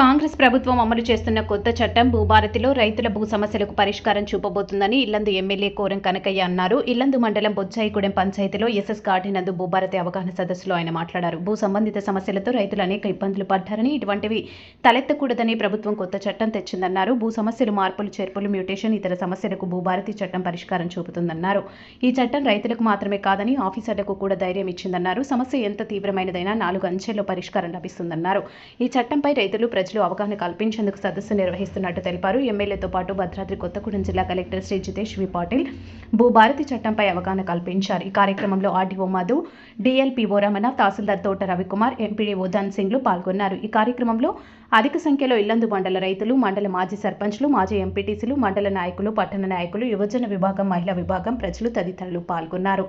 కాంగ్రెస్ ప్రభుత్వం అమలు చేస్తున్న కొత్త చట్టం భూభారతిలో రైతుల భూ సమస్యలకు పరిష్కారం చూపబోతుందని ఇల్లందు ఎమ్మెల్యే కోరం కనకయ్య అన్నారు. ఇల్లందు మండలం బొచ్చాయిగూడెం పంచాయతీలో ఎస్ఎస్ గార్డెన్ నందు భూభారతి అవగాహన సదస్సులో ఆయన మాట్లాడారు. భూ సంబంధిత సమస్యలతో రైతులు అనేక ఇబ్బందులు పడ్డారని ఇటువంటివి తలెత్తకూడదని ప్రభుత్వం కొత్త చట్టం తెచ్చిందన్నారు. భూ సమస్యలు మార్పులు చేర్పులు మ్యూటేషన్ ఇతర సమస్యలకు భూభారతి చట్టం పరిష్కారం చూపుతుందన్నారు. ఈ చట్టం రైతులకు మాత్రమే కాదని ఆఫీసర్లకు కూడా ధైర్యం ఇచ్చిందన్నారు. సమస్య ఎంత తీవ్రమైనదైనా నాలుగు అంచెల్లో పరిష్కారం లభిస్తుందన్నారు. ఈ చట్టంపై రైతులు ప్రజలు అవగాహన కల్పించేందుకు సదస్సు నిర్వహిస్తున్నట్టు తెలిపారు. ఎమ్మెల్యేతో పాటు భద్రాద్రి కొత్తగూడెం జిల్లా కలెక్టర్ శ్రీ జితేష్ వి పాటిల్ భూభారతి చట్టంపై అవగాహన కల్పించారు. ఈ కార్యక్రమంలో ఆర్డీఓ మధు డిఎల్పిఓ రమణ తహసీల్దార్ తోట రవికుమార్ ఎంపీడీఓ ధన్ సింగ్లు పాల్గొన్నారు. ఈ కార్యక్రమంలో అధిక సంఖ్యలో ఇల్లందు మండల రైతులు మండల మాజీ సర్పంచ్లు మాజీ ఎంపీటీసీలు మండల నాయకులు పట్టణ నాయకులు యువజన విభాగం మహిళా విభాగం ప్రజలు తదితరులు పాల్గొన్నారు.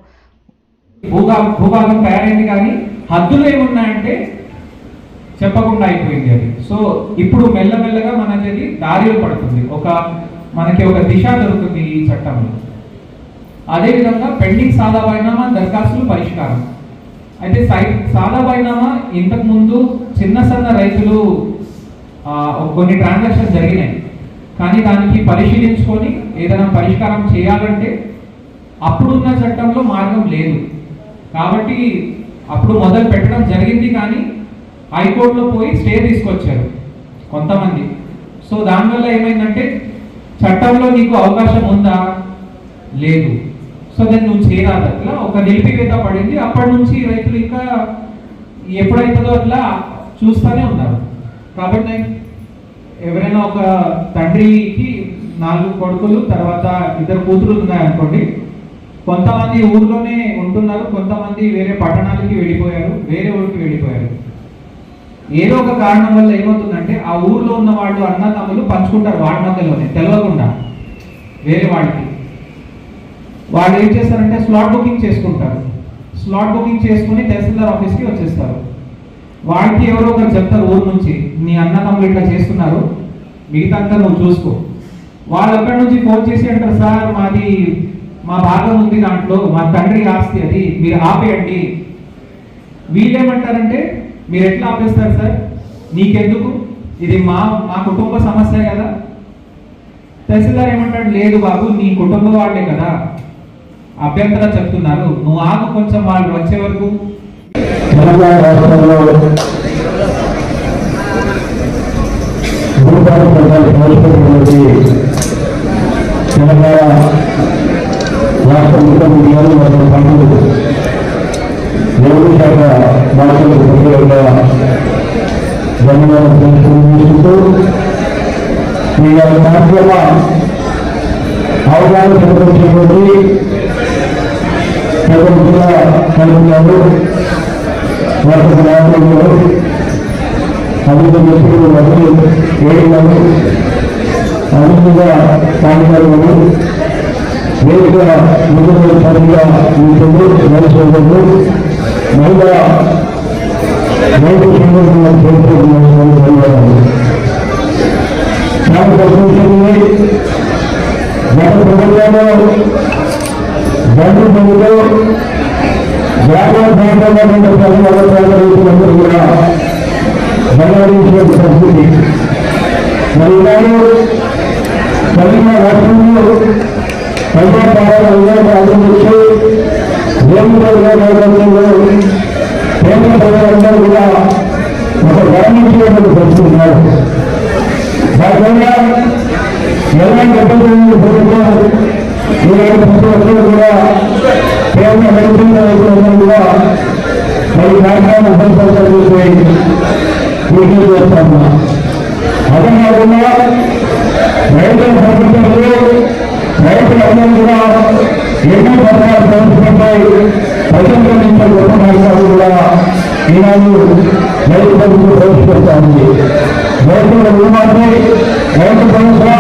భూభాగం తయారైంది కానీ హద్దులు ఏమున్నాయంటే చెప్పకుండా అయిపోయింది అది. సో ఇప్పుడు మెల్లమెల్లగా మనకి అది దారిలో పడుతుంది. ఒక మనకి ఒక దిశ దొరుకుతుంది ఈ చట్టంలో. అదేవిధంగా పెండింగ్ సాదా బైనామా దరఖాస్తులు పరిష్కారం. అయితే సై సాదా బైనామా ఇంతకుముందు చిన్న సన్న రైతులు కొన్ని ట్రాన్సాక్షన్స్ జరిగినాయి. కానీ దానికి పరిశీలించుకొని ఏదైనా పరిష్కారం చేయాలంటే అప్పుడున్న చట్టంలో మార్గం లేదు. కాబట్టి అప్పుడు మొదలు పెట్టడం జరిగింది కానీ హైకోర్టులో పోయి స్టే తీసుకొచ్చారు కొంతమంది. సో దానివల్ల ఏమైందంటే చట్టంలో నీకు అవకాశం ఉందా? లేదు. సో దాన్ని నువ్వు చేయరాదు అట్లా. ఒక నిలిపివేత పడింది. అప్పటి నుంచి రైతులు ఇంకా ఎప్పుడైతుందో అట్లా చూస్తూనే ఉన్నారు. కాబట్టి ఎవరైనా ఒక తండ్రికి నాలుగు కొడుకులు తర్వాత ఇద్దరు కూతురు ఉన్నాయనుకోండి కొంతమంది ఊర్లోనే ఉంటున్నారు కొంతమంది వేరే పట్టణాలకి వెళ్ళిపోయారు వేరే ఊరికి వెళ్ళిపోయారు. ఏదో ఒక కారణం వల్ల ఏమవుతుందంటే ఆ ఊర్లో ఉన్న వాళ్ళు అన్న తమ్ములు పంచుకుంటారు వాడి మధ్యలోనే తెలియకుండా వేరే వాళ్ళకి. వాళ్ళు ఏం చేస్తారంటే స్లాట్ బుకింగ్ చేసుకుంటారు. స్లాట్ బుకింగ్ చేసుకుని తహసీల్దార్ ఆఫీస్కి వచ్చేస్తారు. వాళ్ళకి ఎవరో ఒకరు చెప్తారు ఊరు నుంచి నీ అన్న తమ్ములు ఇట్లా చేస్తున్నారు మిగతా అంతా నువ్వు చూసుకో. వాళ్ళు అక్కడి నుంచి ఫోన్ చేసి అంటారు సార్ మాది మా భాగం ఉంది దాంట్లో మా తండ్రి ఆస్తి అది మీరు ఆపేయండి. వీళ్ళేమంటారంటే మీరు ఎట్లా ఆపేస్తారు సార్? నీకెందుకు? ఇది మా మా కుటుంబ సమస్య కదా. తహసీల్దార్ ఏమంటాడు లేదు బాబు నీ కుటుంబ వాళ్ళే కదా. అభ్యంతరం చెప్తున్నారు. నువ్వు ఆగు కొంచెం వాళ్ళు వచ్చే వరకు. తెలంగాణ రాష్ట్ర ముఖ్యమంత్రి గారు మరియు శాఖ బాధ్యతలకు ప్రత్యేకంగా ధన్యవాదాలు తెలియజేసుకుంటూ ఈ యొక్క కార్యక్రమ అవగాహన కల్పించేటువంటి అభివృద్ధి వ్యక్తులు మరియు అభివృద్ధిగా వేదిక ముందు ఉంటుంది మహిళా రైతు సంఘటన ధన్యవాదాలు చాలా ప్రశ్నించింది గత ప్రభుత్వంలో బంధు ప్రాంతంలో ఉన్న ప్రజల రైతులందరూ కూడా పరిస్థితి మరి రాష్ట్రంలో విధానం ప్రజలందరూ కూడా ఒక గమనించేటువంటి పరిస్థితి దానివల్ల ఎలాంటి ఇబ్బందులు ప్రభుత్వం ఈనాడు ప్రతి ఒక్కరు కూడా కేంద్ర రైతులందరూ కూడా మరి కార్యక్రమం అదే కాకుండా రైతుల రైతులందరూ కూడా ఎన్నో పథకాలు ప్రవేశపెట్టాయి ప్రజల నుంచి గొప్ప మార్గాలు కూడా ఈనాడు రైతు ప్రభుత్వం ప్రవేశపెడతాయి రైతుల రుణమాఫీ రైతు భరోసా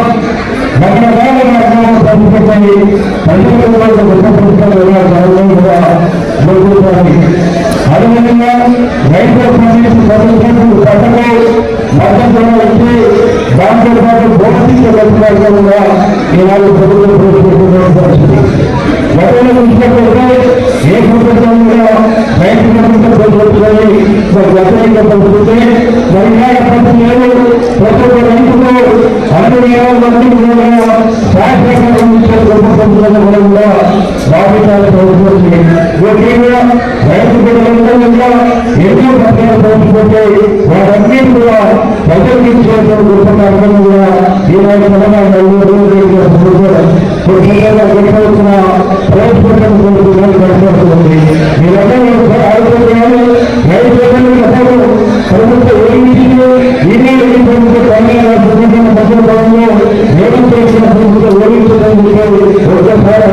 రకరకాల మార్గాలు ప్రవేశపెట్టాయి. ప్రజలకు కూడా గొప్ప ప్రభుత్వాలు ఎలా జరగాలో కూడా జరుగుతాయి అదేవిధంగా రైతుల సంబంధించిన ప్రభుత్వం పథకాలు మద్దతు ఇచ్చి దాంతో పాటు భౌతిక పథకాలు కూడా ఈనాడు ప్రభుత్వం గతంలో చూసినట్లయితే ఏ ప్రభుత్వం కూడా రైతు ప్రభుత్వం ప్రభుత్వాన్ని వ్యతిరేక ప్రభుత్వే పరిహార ప్రభుత్వాలు ప్రతి ఒక్క రైతులు అన్ని ప్రభుత్వం ముఖ్యంగా రైతు బిడ్డలందరూ ఎన్నో పత్రాలు పోకపోతే వారన్నిటి కూడా ప్రజలకు ఇచ్చేటువంటి గొప్ప కార్యక్రమం కూడా ఈనాడు తెలంగాణ ప్రవేశపెట్టడం మీరందరూ ఆలోచన రైతు ప్రభుత్వం ప్రభుత్వ తెలంగాణ ప్రభుత్వం చేసిన ప్రభుత్వం ఓడించడానికి ఒకసారి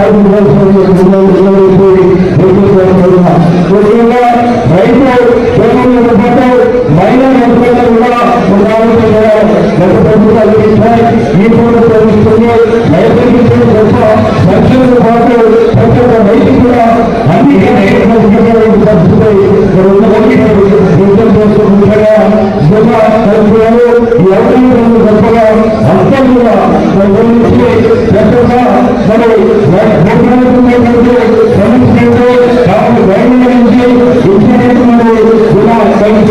గత ప్రభుత్వాలు ఈ ప్రభుత్వం ఇస్తుంది రైతులకి గొప్ప సంక్షేమ పాటు ప్రతి ఒక్క రైతు కూడా అన్ని ఎవరి గొప్పగా అంతం కూడా మరి సమస్యలు కాబట్టి బయట నుంచి ఇచ్చినటువంటి ఇలా కలిసి